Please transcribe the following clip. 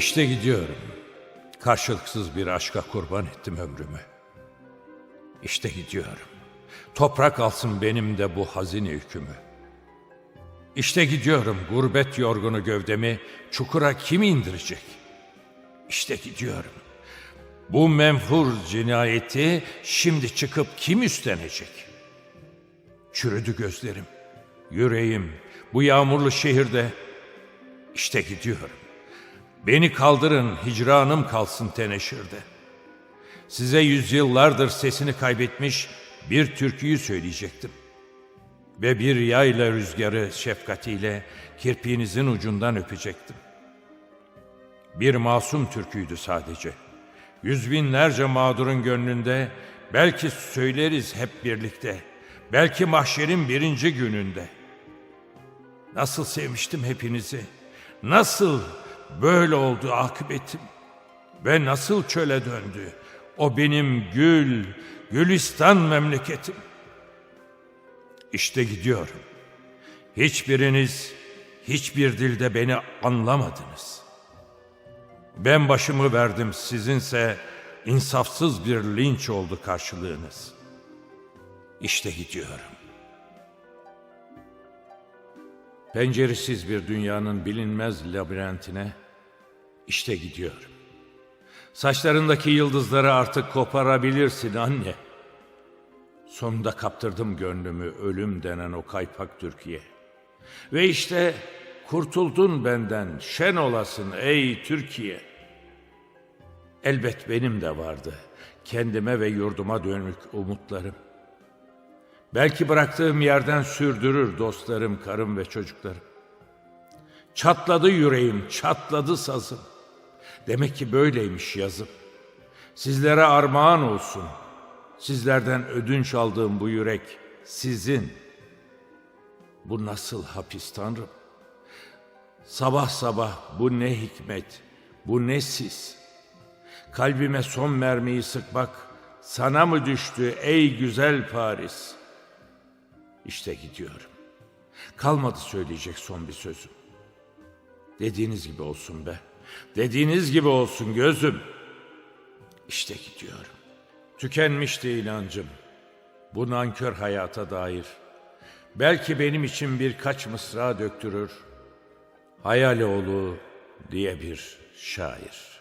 İşte gidiyorum. Karşılıksız bir aşka kurban ettim ömrümü. İşte gidiyorum. Toprak alsın benim de bu hazin yükümü. İşte gidiyorum gurbet yorgunu gövdemi çukura kim indirecek? İşte gidiyorum. Bu menfur cinayeti şimdi çıkıp kim üstlenecek? Çürüdü gözlerim, yüreğim bu yağmurlu şehirde. İşte gidiyorum. Beni kaldırın, hicranım kalsın teneşirde. Size yüzyıllardır sesini kaybetmiş bir türküyü söyleyecektim. Ve bir yayla rüzgarı şefkatiyle kirpiğinizin ucundan öpecektim. Bir masum türküydü sadece. Yüz binlerce mağdurun gönlünde belki söyleriz hep birlikte. Belki mahşerin birinci gününde. Nasıl sevmiştim hepinizi. Nasıl böyle oldu akıbetim. Ve nasıl çöle döndü. O benim gül, gülistan memleketim. İşte gidiyorum. Hiçbiriniz hiçbir dilde beni anlamadınız. Ben başımı verdim sizinse insafsız bir linç oldu karşılığınız. İşte gidiyorum. Penceresiz bir dünyanın bilinmez labirentine işte gidiyorum. Saçlarındaki yıldızları artık koparabilirsin anne. Sonunda kaptırdım gönlümü ölüm denen o kaypak Türkiye. Ve işte kurtuldun benden şen olasın ey Türkiye. Elbet benim de vardı kendime ve yurduma dönük umutlarım. Belki bıraktığım yerden sürdürür dostlarım, karım ve çocuklarım. Çatladı yüreğim, çatladı sazım. Demek ki böyleymiş yazım. Sizlere armağan olsun. Sizlerden ödünç aldığım bu yürek sizin. Bu nasıl hapis Tanrım? Sabah sabah bu ne hikmet, bu ne sis. Kalbime son mermiyi sıkmak sana mı düştü ey güzel Paris? İşte gidiyorum. Kalmadı söyleyecek son bir sözüm. Dediğiniz gibi olsun be. Dediğiniz gibi olsun gözüm. İşte gidiyorum. Tükenmişti inancım. Bu nankör hayata dair. Belki benim için birkaç mısra döktürür. Hayaloğlu diye bir şair.